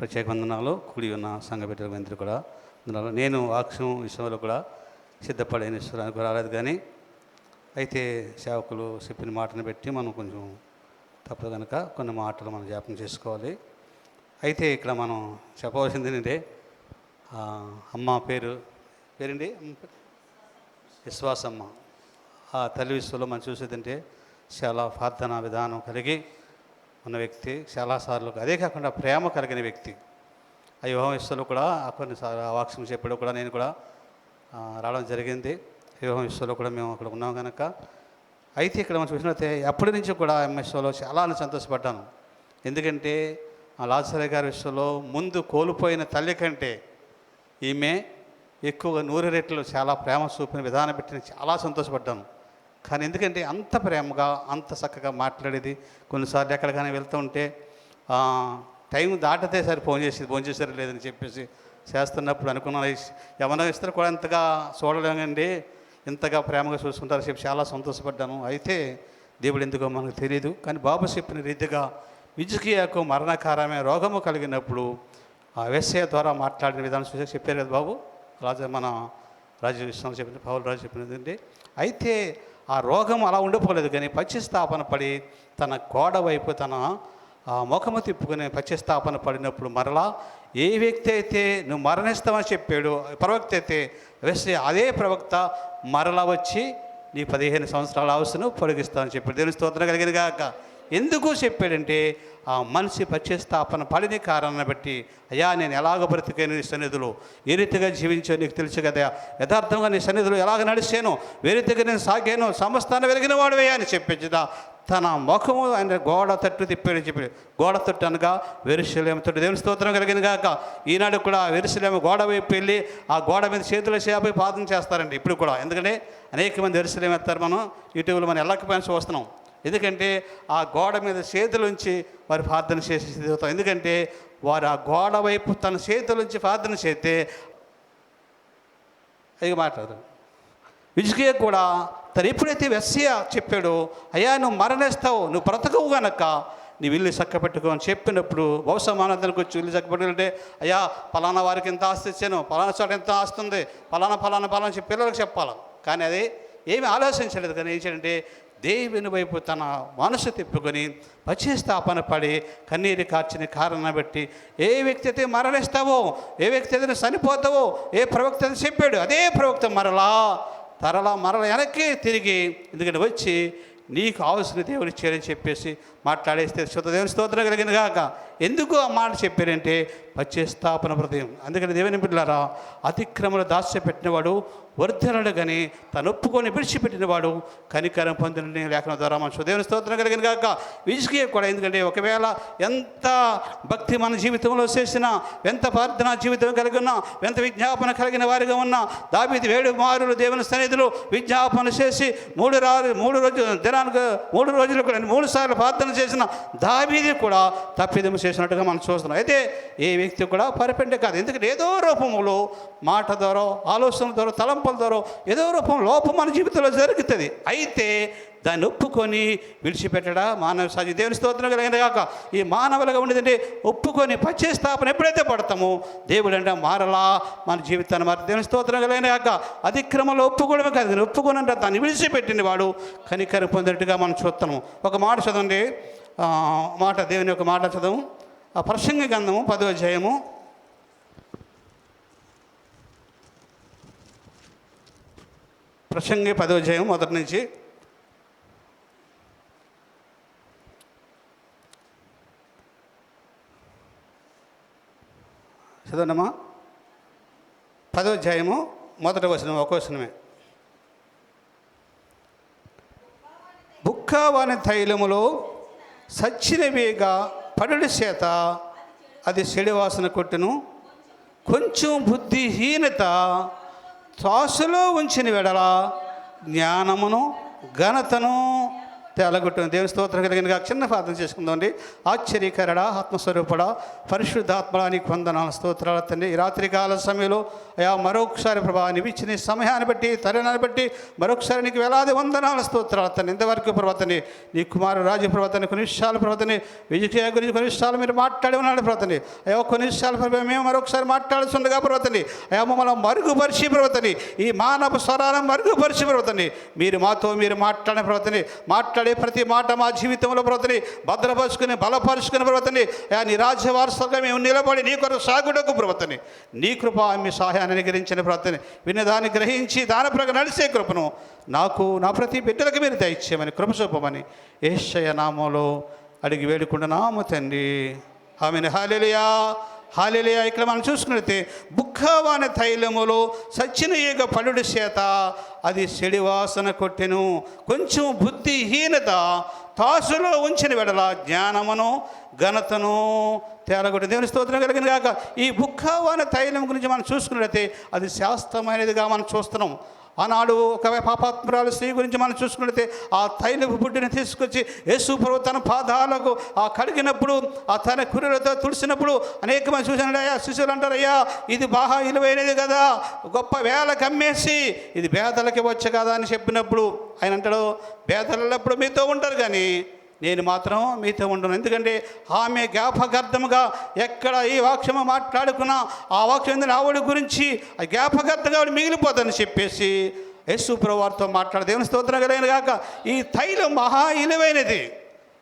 ప్రత్యేక వందనాలు. కూడి ఉన్న సంఘ బిడ్డలందరూ మంత్రి కూడా వందనాలు. నేను వాక్యం విషయంలో కూడా సిద్ధపడేని ఇష్టానికి రాలేదు కానీ అయితే సేవకులు చెప్పిన మాటను బట్టి మనం కొంచెం తప్పదు కనుక కొన్ని మాటలు మనం జ్ఞాపకం చేసుకోవాలి. అయితే ఇక్కడ మనం చెప్పవలసింది ఏంటంటే అమ్మ పేరు పేరండి విశ్వాసమ్మ. ఆ తల్లి విశ్వలో మనం చూసేదంటే చాలా ప్రార్థన విధానం కలిగి ఉన్న వ్యక్తి చాలాసార్లు అదే కాకుండా ప్రేమ కలిగిన వ్యక్తి. ఆ వివాహం విశ్వలో కూడా కొన్నిసార్లు ఆ వాక్యం చెప్పడం కూడా నేను కూడా రావడం జరిగింది. వివాహం విశ్వలో కూడా మేము అక్కడ ఉన్నాం కనుక అయితే ఇక్కడ మనం చూసినట్లయితే ఎప్పటి నుంచి కూడా ఎంఎస్ఓలో చాలా సంతోషపడ్డాను. ఎందుకంటే ఆ లాసరే గారి విషయంలో ముందు కోల్పోయిన తల్లి కంటే ఈమె ఎక్కువగా నూరు రెట్లు చాలా ప్రేమ చూపిన విధానం పెట్టిన చాలా సంతోషపడ్డాను. కానీ ఎందుకంటే అంత ప్రేమగా అంత చక్కగా మాట్లాడేది. కొన్నిసార్లు ఎక్కడికైనా వెళ్తూ ఉంటే టైం దాటితే సరే ఫోన్ చేసి ఫోన్ చేశారు లేదని చెప్పేసి చేస్తున్నప్పుడు అనుకున్నాను. ఎవరైనా ఇస్తారు కూడా ఇంతగా చూడలేమండి ఇంతగా ప్రేమగా చూసుకుంటారు చెప్పి చాలా సంతోషపడ్డాను. అయితే దేవుడు ఎందుకో మనకు తెలియదు కానీ బాబు చెప్పిన రీతిగా విజుకియాకు మరణకారమే రోగము కలిగినప్పుడు ఆ వెస్సయ ద్వారా మాట్లాడిన విధానం చూసి చెప్పారు కదా బాబు. రాజా మన రాజు విశ్వం చెప్పిన పౌరు రాజు చెప్పినది అయితే ఆ రోగం అలా ఉండిపోలేదు కానీ పశ్చిస్తాపన పడి తన గోడ వైపు తన ఆ ముఖము తిప్పుకుని పశ్చిస్తాపన పడినప్పుడు మరలా ఏ వ్యక్తి అయితే నువ్వు మరణిస్తావని చెప్పాడు ప్రవక్త అయితే వేస్తే అదే ప్రవక్త మరలా వచ్చి నీ పదిహేను సంవత్సరాల అవసరం పొడిగిస్తామని చెప్పాడు. దేవుని స్తోత్రం కలిగిన గాక. ఎందుకు చెప్పాడంటే ఆ మనిషి పశ్చాత్తాపన పడిన కారణాన్ని బట్టి అయ్యా నేను ఎలాగ బ్రతికాను నీ సన్నిధిలో? ఏ రీతిగా జీవించో నీకు తెలుసు కదా? యథార్థంగా నీ సన్నిధిలో ఎలాగ నడిచాను? ఏ రీతిగా నేను సాగాను? సమస్తాన్ని వెలిగిన వాడువయ్యా అని చెప్పించదా తన ముఖము ఆయన గోడ తట్టు తిప్పాడని చెప్పి గోడ తట్టు అనగా వెరుశలేమ తట్టు. దేవుని స్తోత్రం కలిగింది కాక ఈనాడు కూడా వెరుశలేమ గోడ వైపు వెళ్ళి ఆ గోడ మీద చేతుల చేపై పాదం చేస్తారండి. ఇప్పుడు కూడా. ఎందుకంటే అనేక మంది వెరుశలేమ ఎత్తారు మనం. యూట్యూబ్లో మనం ఎల్లకపోయినా చూస్తున్నాం. ఎందుకంటే ఆ గోడ మీద చేతులుంచి వారు ప్రార్థన చేసేది అవుతాం ఎందుకంటే వారు ఆ గోడ వైపు తన చేతులుంచి ప్రార్థన చేస్తే అది మాట్లాడదు. విజుకే కూడా తను ఎప్పుడైతే వెస్సియ చెప్పాడో అయ్యా నువ్వు మరణిస్తావు నువ్వు బ్రతకవు గనక నీ ఇల్లు చక్కపెట్టుకో అని చెప్పినప్పుడు బహుశా మానవునికి వచ్చి ఇల్లు చక్కపెట్టుకుంటే అయ్యా పలానా వారికి ఎంత ఆస్తి ఇచ్చాను పలానా చోట ఎంత ఆస్తుంది ఉంది పలానా పలానా పలానా చెప్పి పిల్లలకు చెప్పాలి? కానీ అది ఏమి ఆలోచించలేదు. కానీ ఏం చేయాలంటే దేవుని వైపు తన మనసు తిప్పుకొని పశ్చాత్తాపన పడి కన్నీరు కార్చిన కారణం బట్టి ఏ వ్యక్తి అయితే మరణిస్తావో ఏ వ్యక్తి అయితే చనిపోతావో ఏ ప్రవక్త అని చెప్పాడు అదే ప్రవక్త మరలా తరలా మరల వెనక్కి తిరిగి ఎందుకంటే వచ్చి నీకు అవసరం దేవుని చేయని చెప్పేసి మాట్లాడేస్తే శుద్ధదేవుని స్తోత్రం కలిగిన కాక ఎందుకు ఆ మాట చెప్పారంటే పశ్చాత్తాపన హృదయం. అందుకని దేవుని బిడ్డలారా అతిక్రమలు దాస్య పెట్టినవాడు వర్ధనడు కానీ తను ఒప్పుకొని విడిచిపెట్టినవాడు కనికరం పొందిన లేఖనం ద్వారా మన దేవుని స్తోత్రం కలిగిన కాక విజుకే కూడా ఎందుకంటే ఒకవేళ ఎంత భక్తి మన జీవితంలో చేసినా ఎంత ప్రార్థనా జీవితం కలిగి ఉన్నా ఎంత విజ్ఞాపన కలిగిన వారిగా ఉన్నా దాబీది వేడు మారులు దేవుని సన్నిధిలో విజ్ఞాపన చేసి మూడు రాజు మూడు రోజులు దినానికి మూడు రోజులు కూడా మూడు సార్లు ప్రార్థన చేసిన దాబీది కూడా తప్పిదం చేసినట్టుగా మనం చూస్తున్నాం. అయితే ఏ వ్యక్తి కూడా పరిపెండే కాదు. ఎందుకంటే ఏదో రూపంలో మాట ద్వారా ఆలోచన ద్వారా తలంపుల ద్వారా ఏదో రూపం లోపం మన జీవితంలో జరుగుతుంది. అయితే దాన్ని ఒప్పుకొని విడిచిపెట్టడా మానవ సజీ దేవుని స్తోత్రం కలిగిన కాక ఈ మానవులుగా ఉండేదంటే ఒప్పుకొని పశ్చాత్తాపన ఎప్పుడైతే పడతామో దేవుడు అంటే మారలా మన జీవితాన్ని మారి దేవుని స్తోత్రం కలిగిన కాక అతిక్రమంలో ఒప్పుకోవడమే కాదు ఒప్పుకొని అంటే దాన్ని విడిచిపెట్టిన వాడు. కనికరం పొందినట్టుగా మనం చూస్తాము. ఒక మాట చదవండి. మాట దేవుని యొక్క మాట చదవం. ఆ ప్రసంగ గంధము పదో అధ్యాయము. ప్రసంగి పదో మొదటి నుంచి. చదవనమ్మా పదో అధ్యాయము మొదటి వచనం ఒక వచనమే. బుక్కావాని తైలములో సచ్చినవిగా పడుడి చేత అది చెడివాసన కొట్టును. కొంచెం బుద్ధిహీనత త్రాసులో ఉంచిన వెడల జ్ఞానమును ఘనతను తేలగొట్టిన దేవుని స్తోత్రం కలిగిన చిన్న ప్రార్థన చేసుకుందామండి. ఆశ్చర్యకరడ ఆత్మస్వరూపడ పరిశుద్ధాత్మడా నీకు వందనాల స్తోత్రాల తండ్రి. ఈ రాత్రికాల సమయంలో అయా మరొకసారి ప్రభా ఇచ్చిన సమయాన్ని బట్టి తరుణాన్ని బట్టి మరొకసారి నీకు వేలాది వందనాల స్తోత్రాల తండ్రి. ఇంతవరకు ప్రవర్తని నీ కుమారు రాజు ప్రవర్తన కొన్ని విషయాల ప్రవర్తని విజయ గురించి కొన్ని విషయాలు మీరు మాట్లాడి ఉన్నాడు ప్రవర్తని అయ్యో కొన్ని విషయాల ప్రభావం మేము మరొకసారి మాట్లాడుతుండగా ప్రవర్తని అయ్యా మమ్మల్ని మరుగుపరిచి ప్రవర్తని ఈ మానవ స్వరాలను మరుగుపరిచి ప్రవర్తని మీరు మాతో మీరు మాట్లాడిన ప్రవర్తని మాట్లాడే ప్రతి మాట మా జీవితంలో ప్రవర్తని భద్రపరుచుకుని బలపరుచుకుని ప్రవర్తని అయ్యా నీ రాజ్య మేము నిలబడి నీ కొరకు సాగుడకు ప్రవర్తని నీ కృప మీ సహాయాన్ని అనుగ్రహించిన ప్రవర్తని విన్నదాన్ని గ్రహించి దాని ప్రకారం నడిచే కృపను నాకు నా ప్రతి బిడ్డలకు మీరు దయచేయమని కృప చూపమని ఏషయ నామంలో అడిగి వేడుకుంటున్నాము తండ్రి. ఆమెను. Hallelujah hallelujah. ఇక్కడ మనం చూసుకున్నట్టే బుక్కవాన తైలములో సచ్చిన ఈగ పలుడి చేత అది చెడివాసన కొట్టెను. కొంచెం బుద్ధిహీనత తాసులో ఉంచిన వెడల జ్ఞానమును ఘనతను తేలగొట్టి దేవుని స్తోత్రం కలిగిన కాక ఈ బుక్కవాన తైలం గురించి మనం చూసుకున్నట్లయితే అది శాస్త్రమైనదిగా మనం చూస్తున్నాం. ఆనాడు ఒక పాపాత్మరాలు స్త్రీ గురించి మనం చూసుకున్నట్లయితే ఆ తైలపు బుడ్డిని తీసుకొచ్చి యేసు ప్రభు తన పాదాలకు ఆ కడిగినప్పుడు ఆ తన కురులతో తుడిసినప్పుడు అనేక మంది చూసినాడు అయ్యా శిశువులు అంటారు అయ్యా ఇది బాగా విలువైనది కదా గొప్ప వేల కమ్మేసి ఇది పేదలకి వచ్చే కదా అని చెప్పినప్పుడు ఆయన అంటాడు బేదలప్పుడు మీతో ఉంటారు కానీ నేను మాత్రం మీతో ఉండను. ఎందుకంటే ఆమె జ్ఞాపకార్థముగా ఎక్కడ ఈ వాక్యము మాట్లాడుకున్నా ఆ వాక్యం ఏంటంటే ఆవిడ గురించి ఆ జ్ఞాపకార్థంగా ఆవిడ మిగిలిపోతుందని చెప్పేసి యేసు ప్రభువారితో మాట్లాడే. దేవుని స్తోత్రం కలిగిన కాక ఈ తైలం మహా ఇలువైనది.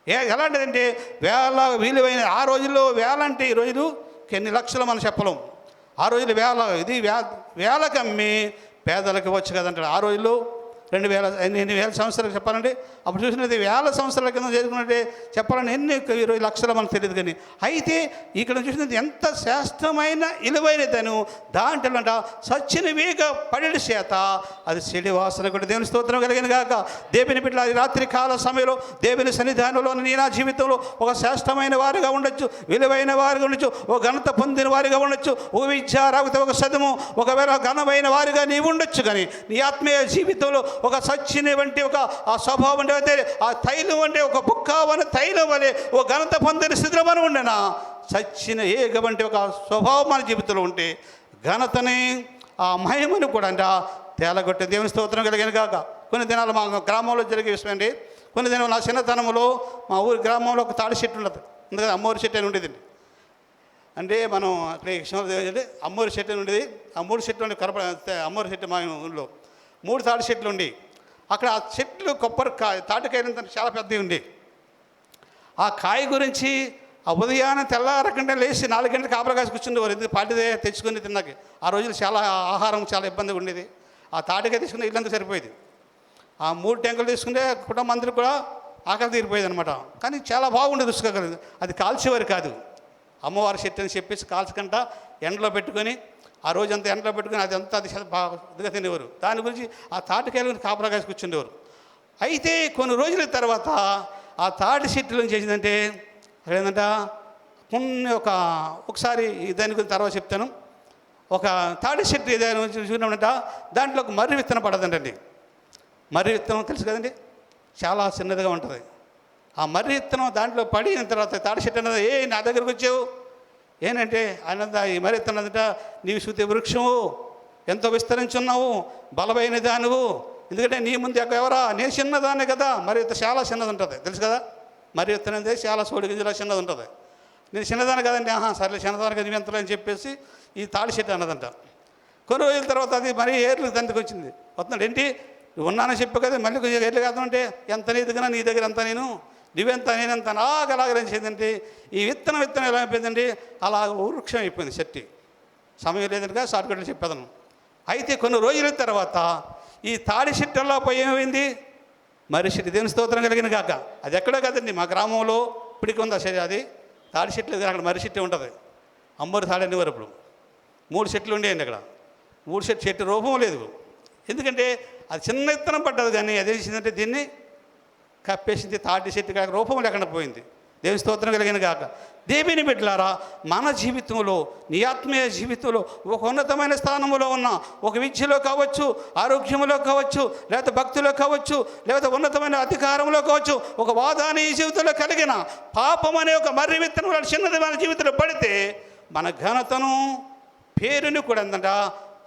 ఏ ఎలాంటిదంటే వేల విలువైన ఆ రోజుల్లో వేల అంటే ఈ రోజులు ఎన్ని లక్షలు మనం చెప్పలేం. ఆ రోజులు వేల ఇది వే వేలకమ్మి పేదలకు వచ్చు కదంటాడు. ఆ రోజుల్లో రెండు వేల ఎన్ని వేల సంవత్సరాలు చెప్పాలంటే అప్పుడు చూసినది వేల సంవత్సరాల కింద చేసుకున్నట్టే చెప్పాలని ఎన్ని ఇరవై లక్షలు మనకు తెలియదు కానీ అయితే ఇక్కడ చూసినది ఎంత శ్రేష్టమైన విలువైనదను దాంట్లో అంట సచ్చిన వేగ పడి చేత అది చెడి కూడా దేవుని స్తోత్రం కలిగిన కాక దేవుని బిడ్డ రాత్రి కాల సమయంలో దేవుని సన్నిధానంలో నేను నా జీవితంలో ఒక శ్రేష్టమైన వారిగా ఉండొచ్చు విలువైన వారిగా ఉండొచ్చు ఒక ఘనత పొందిన వారిగా ఉండొచ్చు ఒక విద్య రాకపోతే ఒక సదము ఒకవేళ ఘనమైన వారిగా నీవు ఉండొచ్చు కానీ నీ ఆత్మీయ జీవితంలో ఒక సచ్చిని వంటి ఒక ఆ స్వభావం అంటే ఆ తైలం అంటే ఒక బుక్కావన తైలం వలె ఓ ఘనత పొందిన స్థితిలో మనం ఉండేనా సచ్చిన ఏక వంటి ఒక స్వభావం మన జీవితంలో ఉంటే ఘనతని ఆ మహిమను కూడా అంటే తేలగొట్టే దేవుని స్తోత్రం కలిగిన కాక కొన్ని దినాలు మా గ్రామంలో జరిగే విషయం అండి. కొన్ని దినాలు నా చిన్నతనంలో మా ఊరి గ్రామంలో ఒక తాడి చెట్టు ఉండదు. ఎందుకంటే అమ్మవారి చెట్టు అని ఉండేదండి అంటే మనం అక్కడ కృష్ణదేవి చెట్టు అని ఉండేది. అమ్మోరి చెట్టు చెట్లు కరప చెట్టు మా ఊళ్ళో మూడు తాటి చెట్లు ఉండి. అక్కడ ఆ చెట్లు కొబ్బరి కాయ తాటికాయలంత చాలా పెద్దవి ఉండి. ఆ కాయ గురించి ఆ ఉదయాన్నే తెల్లారకుండా లేచి నాలుగు గంటలకు కాపలా కాసి కూర్చుండేవారు. ఎందుకు? పాటిదే తెచ్చుకుని తిన్నాక. ఆ రోజులు చాలా ఆహారం చాలా ఇబ్బందిగా ఉండేది. ఆ తాటికాయ తీసుకుని ఇల్లంతా సరిపోయేది. ఆ మూడు ట్యాంకులు తీసుకుంటే కుటుంబం అందరికి కూడా ఆకలి తీరిపోయేది అనమాట కానీ చాలా బాగుండేది రుచిగా అది కాల్చేవారు కాదు. అమ్మవారి చెట్టు అని చెప్పేసి కాల్చకుండా ఎండలో పెట్టుకొని ఆ రోజంతా ఎండలో పెట్టుకుని అది అంతా అది బాగా ఇదిగా తినేవారు. దాని గురించి ఆ తాటికాయలు కాపలా కాసి కూర్చుండేవారు. అయితే కొన్ని రోజుల తర్వాత ఆ తాటి చెట్టులో ఏం చేసిందంటే ఏంటంట కొన్ని ఒక ఒకసారి దాని గురించి తర్వాత చెప్తాను. ఒక తాటి చెట్టు ఏదైనా చూసినామంట దాంట్లో ఒక మర్రి విత్తనం పడదండి మర్రి విత్తనం తెలుసు కదండి? చాలా చిన్నదిగా ఉంటుంది. ఆ మర్రి విత్తనం దాంట్లో పడిన తర్వాత తాడి చెట్టు అన్నది ఏ నా దగ్గరకు వచ్చావు. ఏంటంటే అనంత ఈ నీవు శృతి వృక్షము ఎంతో విస్తరించున్నావు బలమైన దానివు. ఎందుకంటే నీ ముందు ఎక్క ఎవరా? నేను చిన్నదాన్ని కదా. మరి ఇంత చాలా చిన్నది ఉంటుంది. తెలుసు కదా? మరి విత్తనం చాలా సోడి గింజలా చిన్నది ఉంటుంది. నేను చిన్నదాన్ని కదండి ఆహా సర్లే చిన్నదాన్ని కదా ఎంతలో అని చెప్పేసి ఈ తాడి చెట్టు అన్నదంట. కొన్ని రోజుల తర్వాత అది మరీ ఏర్లు తండ్రికి వచ్చింది. వస్తున్నాడు ఏంటి? నువ్వు ఉన్నానని చెప్పు కదా మళ్ళీ కొంచెం ఏర్లు కాదంటే ఎంత నీ దగ్గర నీ దగ్గర ఎంత నేను? నువ్వెంత నేనెంత అలాగలాగరించేదంటే ఈ విత్తనం విత్తనం ఎలా అయిపోయిందండి అలా వృక్షం అయిపోయింది చెట్టు. సమయం లేదనగా షార్ట్కట్లు చెప్పేదను. అయితే కొన్ని రోజుల తర్వాత ఈ తాడి చెట్టులో పోయి ఏమైంది? మరి చెట్టు దేవుని స్తోత్రం కలిగిన కాక. అది ఎక్కడో కదండి మా గ్రామంలో ఇప్పటికి ఉందా సరే అది తాడి చెట్లు అక్కడ మర్రి చెట్టు ఉంటుంది. అమ్మరు తాడి అనేవారు ఇప్పుడు. మూడు చెట్లు ఉండేయండి అక్కడ. మూడు చెట్టు చెట్టు రూపం లేదు. ఎందుకంటే అది చిన్న విత్తనం పడ్డది కానీ అదే చేసిందంటే దీన్ని కప్పేసింది తాటి చెట్టు కాక రూపం లేకుండా పోయింది. దేవి స్తోత్రం కలిగిన కాక దేవిని బిడ్డలారా మన జీవితంలో నీ ఆత్మీయ జీవితంలో ఒక ఉన్నతమైన స్థానంలో ఉన్న ఒక విద్యలో కావచ్చు ఆరోగ్యంలో కావచ్చు లేకపోతే భక్తిలో కావచ్చు లేకపోతే ఉన్నతమైన అధికారంలో కావచ్చు ఒక వాదాన్ని ఈ జీవితంలో కలిగిన పాపం అనే ఒక మర్రి విత్తనం చిన్నది మన జీవితంలో పడితే మన ఘనతను పేరుని కూడా ఏంటంట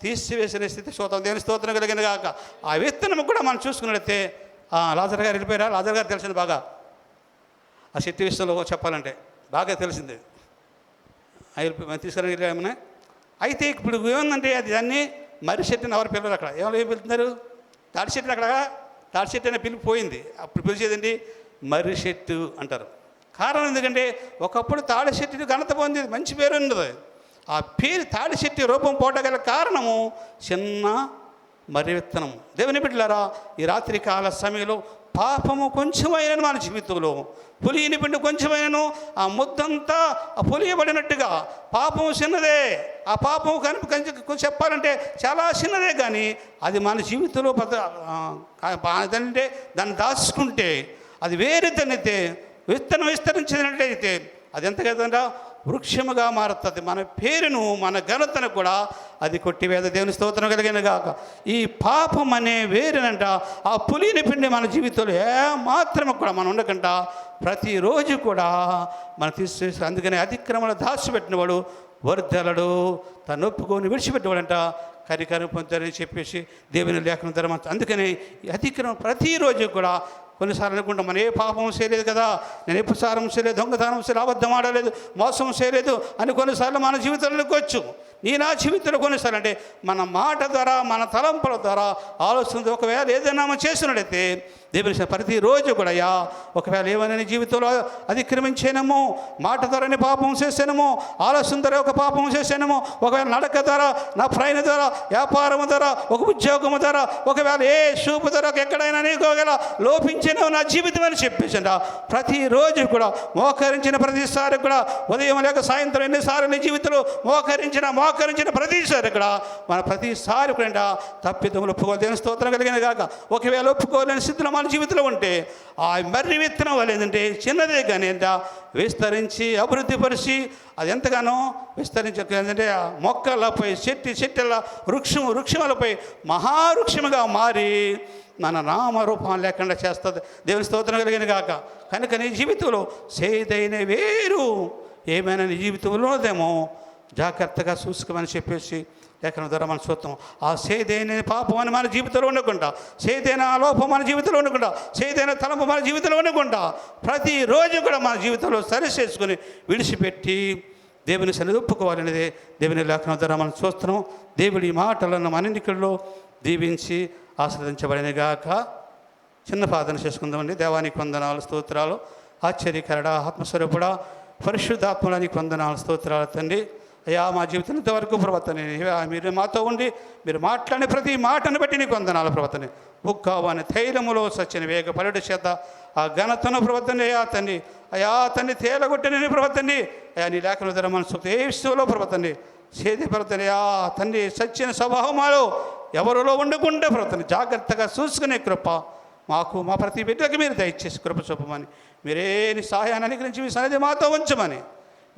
తీసివేసిన స్థితి స్తోత్రం దేని స్తోత్రం కలిగిన కాక ఆ విత్తనం కూడా మనం చూసుకున్నట్లయితే లాజర్ గారు వెళ్ళిపోయారా? లాజర్ గారు తెలిసింది బాగా. ఆ శక్తి విషయంలో చెప్పాలంటే బాగా తెలిసింది. ఆయన తీసుకుని వెళ్ళామని అయితే ఇప్పుడు ఏముందంటే అది దాన్ని మర్రి చెట్టుని ఎవరు పిల్లలు అక్కడ. ఎవరు ఏం పిలుతున్నారు? తాడి చెట్టుని అక్కడ. తాడి చెట్టు అనే పిలుపు పోయింది. అప్పుడు పిలిచేదండి మర్రి చెట్టు అంటారు. కారణం ఎందుకంటే ఒకప్పుడు తాడి చెట్టు ఘనత పొంది మంచి పేరు ఉన్నది. ఆ పేరు తాడి చెట్టు రూపం పోటగల కారణము చిన్న మరి విత్తనం దేవుని బిడ్డలారా ఈ రాత్రి కాల సమయంలో పాపము కొంచెమైన మన జీవితంలో. పులియని పిండి కొంచెమైనను ఆ ముద్దంతా ఆ పులియబడినట్టుగా. పాపం చిన్నదే. ఆ పాపం కనుక చెప్పాలంటే చాలా చిన్నదే కానీ అది మన జీవితంలో పెద్ద దాన్ని దాచుకుంటే అది వేరే తనితే విత్తనం విస్తరించినట్టయితే అది ఎంత కదండా? వృక్షముగా మారుతుంది. మన పేరును మన ఘనతను కూడా అది కొట్టివేద దేవుని స్తోత్రం కలిగిన గాక. ఈ పాపం అనే వేరేనంట ఆ పులిని పిండి మన జీవితంలో ఏ కూడా మనం ఉండకంట ప్రతిరోజు కూడా మనం తీసుకు అందుకని అతిక్రమణ దాచిపెట్టినవాడు వర్ధలడు తను ఒప్పుకొని విడిచిపెట్టేవాడంట కరికరం పొందారని చెప్పేసి దేవుని లేఖనం ధర్మ అందుకని ఈ అతిక్రమం ప్రతిరోజు కూడా కొన్నిసార్లు అనుకుంటాం మనం ఏ పాపం చేయలేదు కదా? నేను ఎప్పుడు సారం చేయలేదు దొంగతనం చేయలేదు అబద్ధం ఆడలేదు మోసం చేయలేదు అని కొన్నిసార్లు మన జీవితంలో వచ్చు నీ నా జీవితంలో కొన్నిసార్లు అంటే మన మాట ద్వారా మన తలంపుల ద్వారా ఆలోచన ఒకవేళ ఏదైనా మనం చేసినట్టయితే దేవుని ప్రతిరోజు కూడా ఒకవేళ ఏమైనా నీ జీవితంలో అతిక్రమించానేమో మాట ద్వారానే పాపం చేశానేమో ఆలోచన ద్వారా ఒక పాపం చేశానేమో ఒకవేళ నడక ద్వారా నా ప్రయాణ ద్వారా వ్యాపారం ద్వారా ఒక ఉద్యోగం ద్వారా ఒకవేళ ఏ చూపు ద్వారా ఎక్కడైనా నీకు ఒకవేళ లోపించినో నా జీవితం అని చెప్పేసిండ ప్రతిరోజు కూడా మోకరించిన ప్రతిసారి కూడా ఉదయం లేక సాయంత్రం ఎన్నిసార్లు నీ జీవితంలో మోకరించిన మోకరించిన ప్రతిసారి కూడా మన ప్రతిసారి కూడా తప్పిదములు ఒప్పుకోలేని స్తోత్రం కలిగిన కాక ఒకవేళ ఒప్పుకోలేని స్థితిలో మన జీవితంలో ఉంటే ఆ మర్రి విత్తనం వల్ల ఏంటంటే చిన్నదే కానీ ఏంట విస్తరించి అభివృద్ధిపరిచి అది ఎంతగానో విస్తరించి ఏంటంటే ఆ మొక్కలపై చెట్టు చెట్టుల వృక్షం వృక్షములపై మహావృక్షముగా మారి మన నామరూపం లేకుండా చేస్తుంది. దేవుని స్తోత్రం కలిగిన కాక కనుక నీ జీవితంలో సేదైన వేరు ఏమైనా నీ జీవితంలోదేమో జాగ్రత్తగా చూసుకోమని చెప్పేసి లేఖనం ద్వారా మనం చూస్తాం. ఆ సేదైన పాపం అని మన జీవితంలో ఉండకుండా సేదైన లోపం మన జీవితంలో ఉండకుండా సేదైన తలంపు మన జీవితంలో ఉండకుండా ప్రతిరోజు కూడా మన జీవితంలో సరి చేసుకుని విడిచిపెట్టి దేవుని సన్నిధి దేవుని లేఖనం ద్వారా మనం చూస్తున్నాం. దేవుడి మాటలను మన దీవించి ఆశ్రదించబడినగాక చిన్న ప్రార్థన చేసుకుందామండి. దేవానికి వందనాలు స్తోత్రాలు. ఆశ్చర్యకరడా ఆత్మస్వరూపుడా పరిశుద్ధాత్మడానికి వందనాలు స్తోత్రాలు తండ్రి. అయ్యా మా జీవితం ఇంతవరకు ప్రవర్తన మీరు మాతో ఉండి మీరు మాట్లాడిన ప్రతి మాటను బట్టి నీకు వందనాలు ప్రవర్తన. బుక్కావాని తైలములో సచ్చిన వేగ పలుడు చేత ఆ ఘనతను ప్రవర్తన. అయ్యా తండ్రి అయ్యా తండ్రి తేలగొట్టిన నీ అయ్యా నీ లేఖన ధర మనసు ఏ విషయంలో సేది ప్రవర్తన. తండ్రి సచ్చిన స్వభావమాలో ఎవరిలో ఉండకుండా ప్రవర్తన. జాగ్రత్తగా చూసుకునే కృప మాకు మా ప్రతి బిడ్డకి మీరు దయచేసి కృప చూపమని. మీరేని సహాయాన్ని అనుగ్రహించి మీ సన్నిధి మాతో ఉంచమని.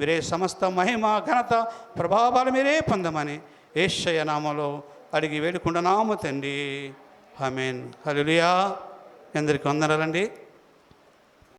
మీరే సమస్త మహిమ ఘనత ప్రభావాలు మీరే పొందమని ఏషయ నామలో అడిగి వేడుకుంటున్నాము తండ్రి. మీన్ హలులియా ఎందరికి వందనాలండి.